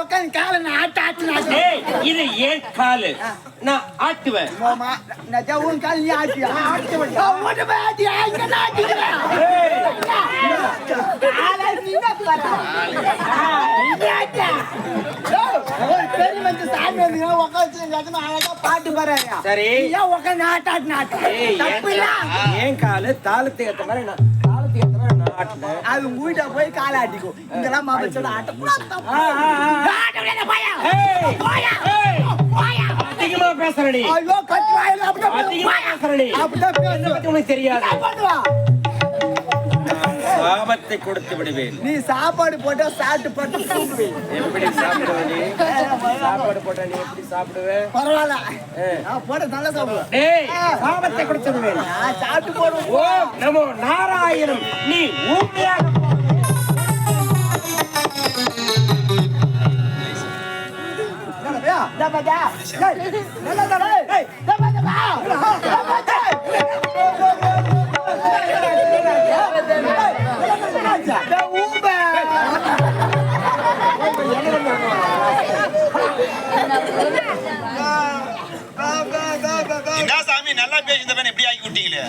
உட்காந்து காலை நான் ஆட்ட ஆட்டு ஏய் இது ஏன் காலு? நான் ஆட்டுவேன். மாமா நான் உன் கால் நீ ஆட்டியா ஆட்டுவேன் போய் நான் ஆட்டிக்கிறேன் ஆளா பாரு. நீ பெரிய சாமி வந்து உட்காந்து அழகா பாட்டு பாடுறாரு சரி. ஏன் உட்காந்து ஆட்ட ஆட்டு ஆட்டு இல்ல. ஏன் காலு? தாளத்துக்கு ஏத்த மாதிரி நான் அது வீட்டை போய் காலை ஆட்டிக்கும் இங்கெல்லாம். அதிகமா பேசுறடி. ஐயோ, கட்டு வாயில போயா. பேசுறடி. உனக்கு தெரியாது? சாபத்தை கொடுத்து விடுவேன். நீ சாப்பாடு போட்டா சாப்பிட்டு போட்டு எப்படி சாப்பிடுவ நீ? சாப்பாடு போட்டா நீ எப்படி சாப்பிடுவ பரவாயில்ல. நான் போட நல்லா சாப்பிடுவேன் டேய் சாபத்தை நான் சாப்பிட்டு போடுவேன் ஓம் நமோ நாராயணம் நீ ஊமையாக என்னடா, என்ன சாமி நல்லா பேசியிருந்த பையனை இப்படி ஆக்கி விட்டீங்களே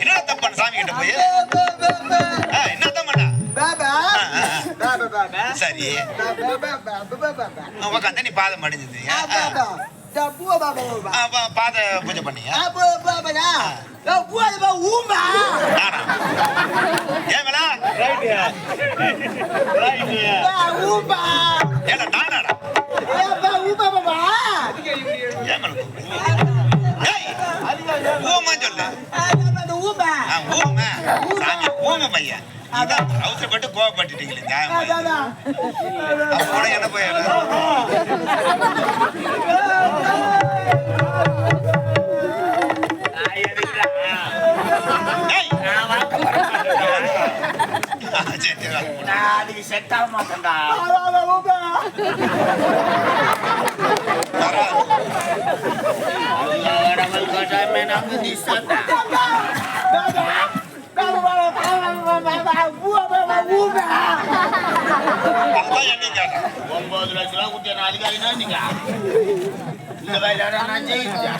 என்ன தப்பான சாமி கிட்ட போய் என்ன பாபா. சரி. உட்காந்து நீ பாதம் பாபா. பாத பூஜை. நானா ஏன் நானாடா ஏ, அவசரப்பட்டு கோவப்பட்டுட்டீங்களே என்ன போய் அதுக்கு செட் ஆக மாட்டேன்டா ஒன்பது லட்ச ரூபா குட்டிய நாளைக்கு நீங்க இந்த வயதான நான் ஜெயிச்சேன்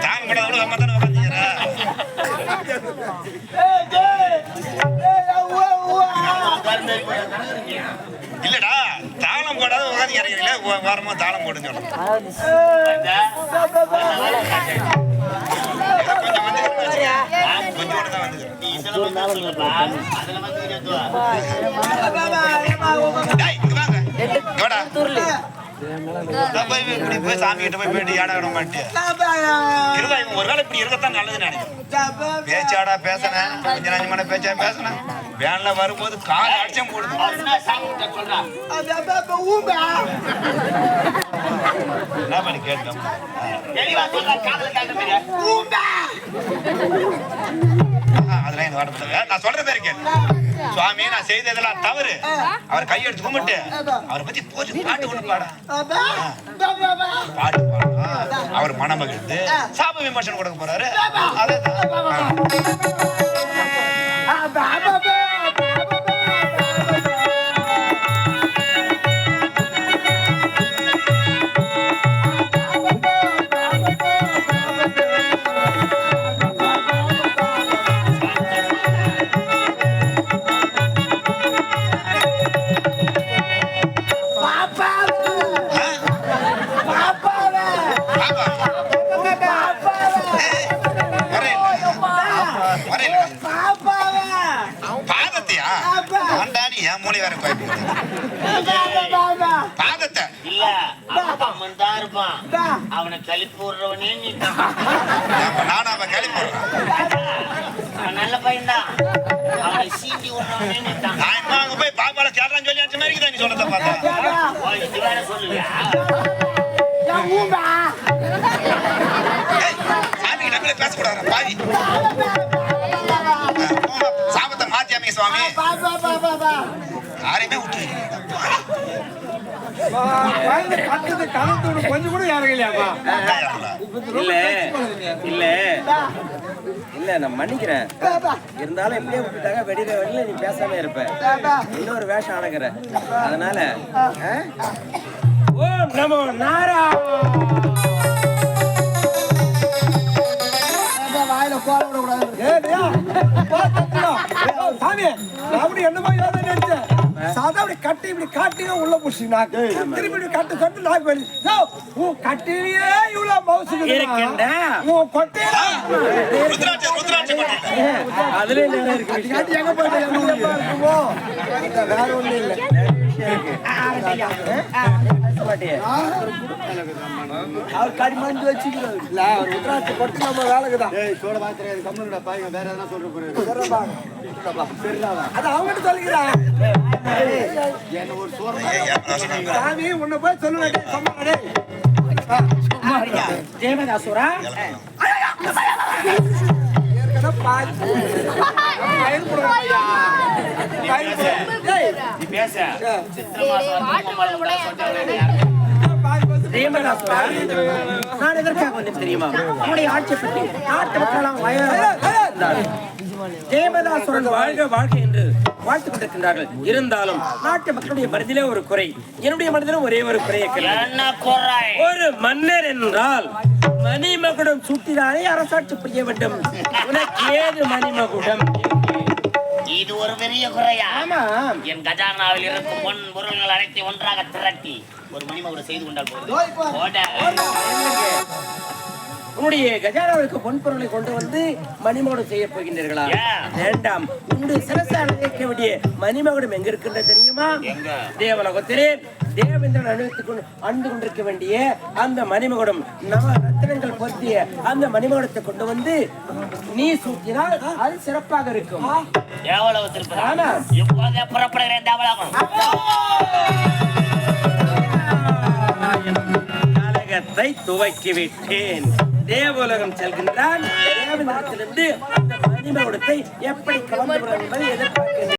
தாங்க கூட கூட அம்மா தானே உட்காந்துக்கிற இல்லடா தாளம் போடாத உட்காந்து இறங்குறீங்களே வாரமா தாளம் போடுன்னு சொல்றேன். கொஞ்சம் வந்துக்கிறேன் கொஞ்சோடு தான் வந்துக்கிறேன் போய் இப்படி போய் சாமி கிட்ட போய் போயிட்டு ஏடா விட மாட்டேன் இருவா இவன் ஒருவேளை இப்படி இருக்கத்தான் நல்லதுன்னு நினைக்கிறேன். பேச்சாடா பேசினேன். கொஞ்ச நஞ்சமான பேச்சா பேசினேன். வேன்ல வரும்போது கால் அடிச்சம் என்ன பண்ணி கேட்டோம்? அதெல்லாம் இந்த வாடப்படாது நான் சொல்ற பேரு சுவாமி நான் செய்ததெல்லாம் தவறு. அவர் கையெடுத்து கும்பிட்டு அவரை பத்தி போச்சு பாட்டு ஒண்ணு பாட. பாட்டு பாடணும் அவர் மனம் மகிழ்ந்து சாப விமர்சனம் கொடுக்க போறாரு. அதே பாதத்தை. இல்ல அவன் தான் இருப்பான். அவனை கழிப்பு விடுறவனே நீ தான். நானும் அவன் நல்ல பையன்தான். அவனை சீண்டி விடுறவனே நீ தான். நான் இன்னும் அங்க போய் பாப்பால தேடலாம் சொல்லி அடிச்ச மாதிரி நீ சொல்றத பார்த்தா? இது வேற சொல்லுவியா? ஏய், சாமி கிட்ட போய் பேசக்கூடாது பாவி சாபத்தை மாத்தி அமைங்க சுவாமி. யாரையுமே விட்டு குழந்தை கட்டுறது கலந்து விட கொஞ்சம் கூட இறங்கலையாப்பா? இல்ல இல்ல. இல்ல நான் மன்னிக்கிறேன். இருந்தாலும் எப்படியே விட்டுட்டாங்க வெடிற வழியில நீ பேசாம இருப்ப. இன்னொரு வேஷம் அடக்குற அதனால? ஓம் நமோ நாரா வாயில கோல விடக்கூடாது சாமி என்னமோ யோசனை நினைச்சேன். சாதா கட்டி இப்படி காட்டியே உள்ள புடிச்சு நாக்கு திருப்பி இப்படி கட்டு கட்டு யோ உன் கட்டிலேயே இவ்வளவு மவுசு இருக்கேன்டா. உன் கொட்டையில. ருத்ராட்சம் ருத்ராட்சம் பண்ணிட்டேன் அதுல நேரம் இருக்கு விஷயம். காட்டி எங்க போயிட்டு எங்க ஊர்ல இருக்குமோ? வேற ஒண்ணும் இல்ல. அவர் கடி மருந்து வச்சுக்கிறாரு. இல்ல அவர் உத்ராட்சி கொட்டி நம்ம வேலைக்குதான். அது அவங்ககிட்ட சொல்லிக்கிறான் சாமி உன்னை போய் சொல்லுங்க சொன்னாடே தேவதாசுரா ஏற்கனவே பாத்து கயிறு போடுறான் ஐயா. கயிறு போடுறான். நான் எதற்காக வந்தேன் தெரியுமா உன்னுடைய ஆட்சி பற்றி நாட்டு மக்களாம் தேவதாசுரன் வாழ்க வாழ்க என்று வாழ்த்துக் கொண்டிருக்கின்றார்கள். இருந்தாலும் நாட்டு மக்களுடைய மனதிலே ஒரு குறை. என்னுடைய மனதிலும் ஒரே ஒரு குறை இருக்கிறது. என்ன குறை? ஒரு மன்னர் என்றால் மணிமகுடம் சூட்டினாலே அரசாட்சி புரிய வேண்டும். உனக்கு ஏது மணிமகுடம்? இது ஒரு பெரிய குறையா? ஆமா. என் கஜானாவில் இருக்கும் பொன் பொருள்கள் அனைத்தையும் ஒன்றாக திரட்டி ஒரு மணிமகுடம் செய்து கொண்டால் போதும். உன்னுடைய கஜானாவிற்கு பொன் பொருளை கொண்டு வந்து மணிமகுடம் செய்ய போகின்றீர்களா? வேண்டாம். உன்னுடைய சிரசால் வைக்க வேண்டிய மணிமகுடம் எங்க இருக்கின்றது தெரியுமா? தேவலோகத்திலே. தேவேந்திரன் அணிவித்துக் கொண்டு அண்டு கொண்டிருக்க வேண்டிய அந்த மணிமகுடம் நவ ரத்தினங்கள் பொருத்திய அந்த மணிமகுடத்தை கொண்டு வந்து நீ சூட்டினால் அது சிறப்பாக இருக்கும். புறப்படுகிறேன் தேவலாகம். கலகத்தை துவக்கி விட்டேன். தேவலோகம் செல்கின்றான். தேவனிடத்திலிருந்து அந்த மணிமகுடத்தை எப்படி கலந்து என்பதை எதிர்பார்க்கிறேன்